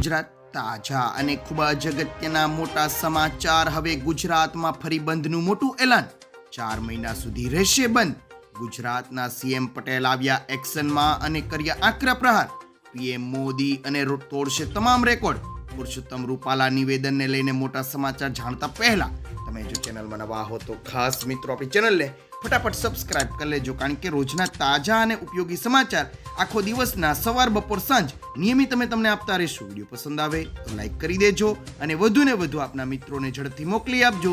ગુજરાત તાજા અને ખૂબ જ અગત્યના મોટા સમાચાર. હવે ગુજરાતમાં ફરી બંધનું મોટું એલાન. ચાર મહિના સુધી રહેશે બંધ. ગુજરાતના સીએમ પટેલ આવ્યા એક્શનમાં અને કર્યા આકરા પ્રહાર. પીએમ મોદી અને તોડશે તમામ રેકોર્ડ. પુરુષોત્તમ રૂપાલા નિવેદનને લઈને મોટા સમાચાર જાણતા પહેલા તમે જો ચેનલમાં નવા હો તો ખાસ મિત્રો આપણી ચેનલને ફટાફટ સબસ્ક્રાઇબ કરી લેજો, કારણ કે રોજના તાજા અને ઉપયોગી સમાચાર આખો દિવસના સવાર, બપોર, સાંજ નિયમિત અમે તમને આપતા રહીશું. વીડિયો પસંદ આવે તો લાઈક કરી દેજો અને વધુ ને વધુ આપના મિત્રોને ઝડપથી મોકલી આપજો.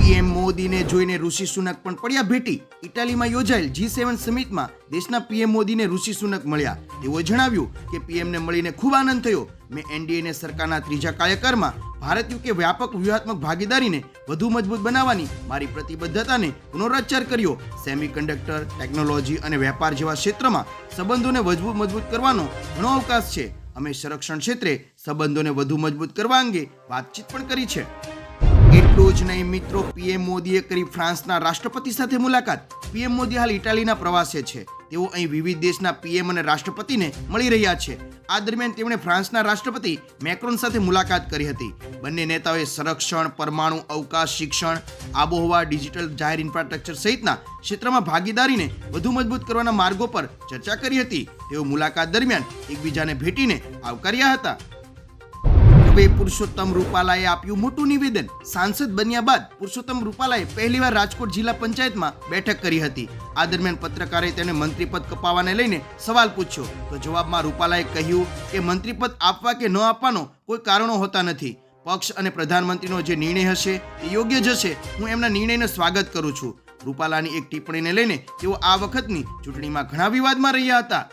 પીએમ મોદીને જોઈને ઋષિ સુનક પણ પડ્યા ભેટી. ઇટાલીમાં યોજાયેલ જી સેવન સમિટમાં દેશના પીએમ મોદીને ઋષિ સુનક મળ્યા. તેઓએ જણાવ્યું કે પીએમને મળીને ખૂબ આનંદ થયો. મેં એનડીએને સરકારના ત્રીજા કાર્યકાળમાં ભારત યુકે વ્યાપક વ્યૂહાત્મક ભાગીદારીને વધુ મજબૂત બનાવવાની મારી પ્રતિબદ્ધતાને પુનરોચ્ચાર કર્યો. સેમિકન્ડક્ટર ટેકનોલોજી અને વેપાર જેવા ક્ષેત્રમાં સંબંધોને મજબૂત મજબૂત કરવાનો ઘણો અવકાશ છે. અમે સંરક્ષણ ક્ષેત્રે સંબંધોને વધુ મજબૂત કરવા અંગે વાતચીત પણ કરી છે. એટલું જ નહીં મિત્રો, પીએમ મોદીએ કરી ફ્રાન્સના રાષ્ટ્રપતિ સાથે મુલાકાત. પીએમ મોદી હાલ ઇટાલીના પ્રવાસે છે. તેઓ અહીં વિવિધ દેશના પીએમ અને રાષ્ટ્રપતિને મળી રહ્યા છે. આ દરમિયાન તેમણે ફ્રાન્સના રાષ્ટ્રપતિ મેક્રોન સાથે મુલાકાત કરી હતી. બંને નેતાઓએ સંરક્ષણ, પરમાણુ, અવકાશ, શિક્ષણ, આબોહવા, ડિજિટલ જાહેર ઇન્ફ્રાસ્ટ્રક્ચર સહિતના ક્ષેત્રમાં ભાગીદારીને વધુ મજબૂત કરવાના માર્ગો પર ચર્ચા કરી હતી. તેઓ મુલાકાત દરમિયાન એકબીજાને ભેટીને આવકાર્યા હતા. હવે પુરુષોત્તમ રૂપાલાએ આપ્યું મોટું નિવેદન. સાંસદ બન્યા બાદ પુરુષોત્તમ રૂપાલાએ પહેલીવાર રાજકોટ જિલ્લા પંચાયતમાં બેઠક કરી હતી. આ દરમિયાન પત્રકારે તેને મંત્રીપદ કપાવવાને લઈને સવાલ પૂછ્યો. તો જવાબમાં રૂપાલાએ કહ્યું કે મંત્રીપદ આપવા કે ન આપવાનો કોઈ કારણો હોતા નથી. પક્ષ અને પ્રધાનમંત્રીનો જે નિર્ણય હશે એ યોગ્ય જ હશે. હું એમના નિર્ણયને સ્વાગત કરું છું. રૂપાલાની એક ટિપ્પણીને લઈને તેઓ આ વખતની ચૂંટણીમાં ઘણા વિવાદમાં રહ્યા હતા.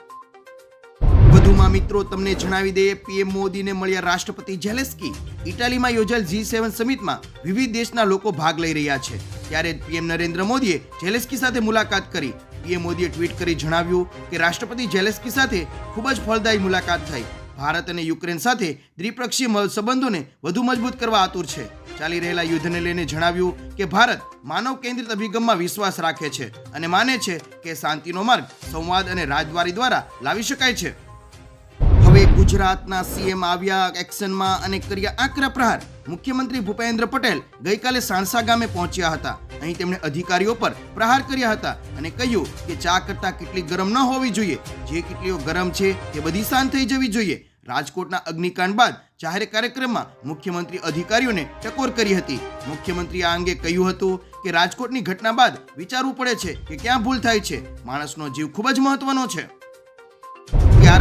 વધુમાં મિત્રો તમને જણાવી દઈએ, પીએમ મોદીને મળ્યા રાષ્ટ્રપતિ ઝેલેસ્કી ઇટાલીમાં યોજાયેલ જી સેવન સમિટમાં વિવિધ દેશના લોકો ભાગ લઈ રહ્યા છે. ત્યારે પીએમ નરેન્દ્ર મોદીએ ઝેલેસ્કી સાથે મુલાકાત કરી. પીએમ મોદીએ ટ્વીટ કરી જણાવ્યું કે રાષ્ટ્રપતિ ઝેલેસ્કી સાથે ખૂબ જ ફળદાયી મુલાકાત થઈ. ભારત અને યુક્રેન સાથે દ્વિપક્ષીય સંબંધોને વધુ મજબૂત કરવા આતુર છે. ચાલી રહેલા યુદ્ધને લઈને જણાવ્યું કે ભારત માનવ કેન્દ્રિત અભિગમમાં વિશ્વાસ રાખે છે અને માને છે કે શાંતિનો માર્ગ સંવાદ અને રાજદ્વારી દ્વારા લાવી શકાય છે. હવે ગુજરાતના સીએમ આવ્યા, એક્શનમાં અને કર્યા આકરા પ્રહાર. મુખ્યમંત્રી ભૂપેન્દ્ર પટેલ ગઈકાલે સાણસા ગામે પહોંચ્યા હતા. અહીં તેમણે અધિકારીઓ પર પ્રહાર કર્યા હતા અને કહ્યું કે ચા કરતા કેટલી ગરમ ન હોવી જોઈએ. જે કેટલીઓ ગરમ છે તે બધી શાંત થઈ જવી જોઈએ. રાજકોટના અગ્નિકાંડ બાદ જાહેર કાર્યક્રમમાં મુખ્યમંત્રી અધિકારીઓને ટકોર કરી હતી. મુખ્યમંત્રી આ અંગે કહ્યું હતું કે રાજકોટની ઘટના બાદ વિચારવું પડે છે કે ક્યાં ભૂલ થાય છે. માણસનો જીવ ખૂબ જ મહત્વનો છે.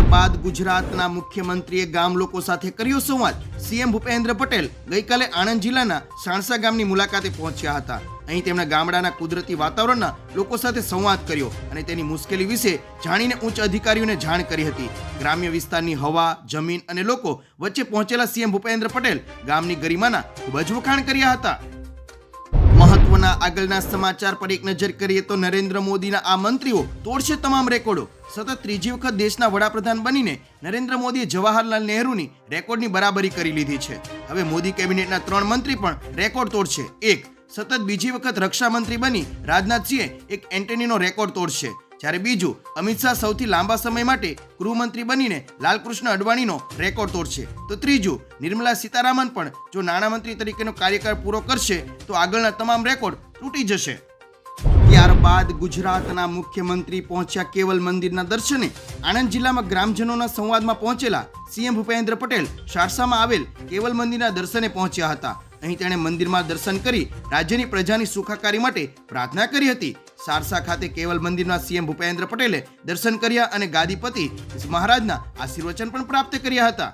ત્યારબાદ ગુજરાતના મુખ્યમંત્રીએ ગામ લોકો સાથે કર્યો સંવાદ. સીએમ ભૂપેન્દ્ર પટેલ ગઈકાલે આણંદ જિલ્લાના સાણસા ગામની મુલાકાતે પહોંચ્યા હતા. અહીં તેમણે ગામડાના કુદરતી વાતાવરણના લોકો સાથે સંવાદ કર્યો અને તેની મુશ્કેલી વિશે જાણીને ઉચ્ચ અધિકારીઓને જાણ કરી હતી. ગ્રામ્ય વિસ્તારની હવા, જમીન અને લોકો વચ્ચે પહોંચેલા સીએમ ભૂપેન્દ્ર પટેલ ગામની ગરિમાના ખૂબ જ વખાણ કર્યા હતા. મહત્વના આગળના સમાચાર પર એક નજર કરીએ તો નરેન્દ્ર મોદીના આ મંત્રીઓ તોડશે તમામ રેકોર્ડો. સતત ત્રીજી વખત દેશના વડાપ્રધાન બનીને નરેન્દ્ર મોદીએ જવાહરલાલ નહેરુની રેકોર્ડની બરાબરી કરી લીધી છે. હવે મોદી કેબિનેટના ત્રણ મંત્રી પણ રેકોર્ડ તોડશે. એક, સતત બીજી વખત રક્ષામંત્રી બની રાજનાથસિંહે એક એન્ટનીનો રેકોર્ડ તોડશે. જ્યારે બીજું, અમિત શાહ સૌથી લાંબા સમય માટે ગૃહમંત્રી બનીને લાલકૃષ્ણ અડવાણીનો રેકોર્ડ તોડશે. તો ત્રીજું, નિર્મલા સીતારામન પણ જો નાણામંત્રી તરીકેનો કાર્યકાળ પૂરો કરશે, તો આગળના તમામ રેકોર્ડ તૂટી જશે. ત્યારબાદ ગુજરાતના મુખ્યમંત્રી પહોંચ્યા કેવલ મંદિરના દર્શને. આણંદ જિલ્લામાં ગ્રામજનોના સંવાદમાં પહોંચેલા સીએમ ભૂપેન્દ્ર પટેલ શારસામાં આવેલ કેવલ મંદિરના દર્શને પહોંચ્યા હતા. અહીં તેણે મંદિરમાં દર્શન કરી રાજ્યની પ્રજાની સુખાકારી માટે પ્રાર્થના કરી હતી. સારસા ખાતે કેવલ મંદિરમાં સીએમ ભૂપેન્દ્ર પટેલે દર્શન કર્યા અને ગાદીપતિ મહારાજના આશીર્વચન પણ પ્રાપ્ત કર્યા હતા.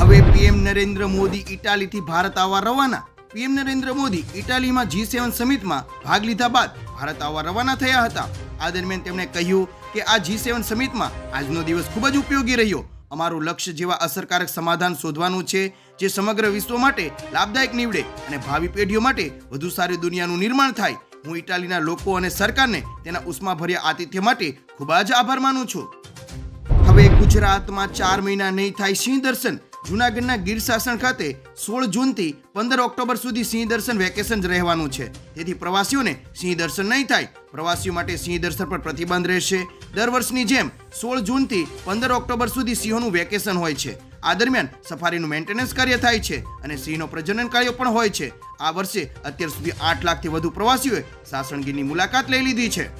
હવે પીએમ નરેન્દ્ર મોદી ઇટાલીથી ભારત આવવા રવાના. પીએમ નરેન્દ્ર મોદી ઇટાલીમાં જી સેવન સમિટમાં ભાગ લીધા બાદ ભારત આવવા રવાના થયા હતા. આ દરમિયાન તેમણે કહ્યું કે આ જી સેવન સમિટમાં આજનો દિવસ ખૂબ જ ઉપયોગી રહ્યો. અમારું લક્ષ્ય જેવા અસરકારક સમાધાન શોધવાનું છે, જે સમગ્ર વિશ્વ માટે લાભદાયક નીવડે અને ભાવિ પેઢીઓ માટે વધુ સારી દુનિયાનું નિર્માણ થાય. હું ઇટાલીના લોકો અને સરકારને તેના ઉષ્માભર્યા આતિથ્ય માટે ખૂબ જ આભાર માનું છું. હવે ગુજરાતમાં ચાર મહિના નહીં થાય સિંહ દર્શન. જૂનાગઢના ગીર શાસન ખાતે સોળ જૂનથી પંદર ઓક્ટોબર સુધી સિંહ દર્શન વેકેશન જ રહેવાનું છે. તેથી પ્રવાસીઓને સિંહ દર્શન નહીં થાય. પ્રવાસીઓ માટે સિંહ દર્શન પર પ્રતિબંધ રહેશે. દર વર્ષની જેમ સોળ જૂનથી પંદર ઓક્ટોબર સુધી સિંહોનું વેકેશન હોય છે. આ દરમિયાન સફારીનું મેન્ટેનન્સ કાર્ય થાય છે અને સિંહનો પ્રજનન કાર્ય પણ હોય છે. આ વર્ષે અત્યાર સુધી આઠ લાખથી વધુ પ્રવાસીઓએ સાસણગીરની મુલાકાત લઈ લીધી છે.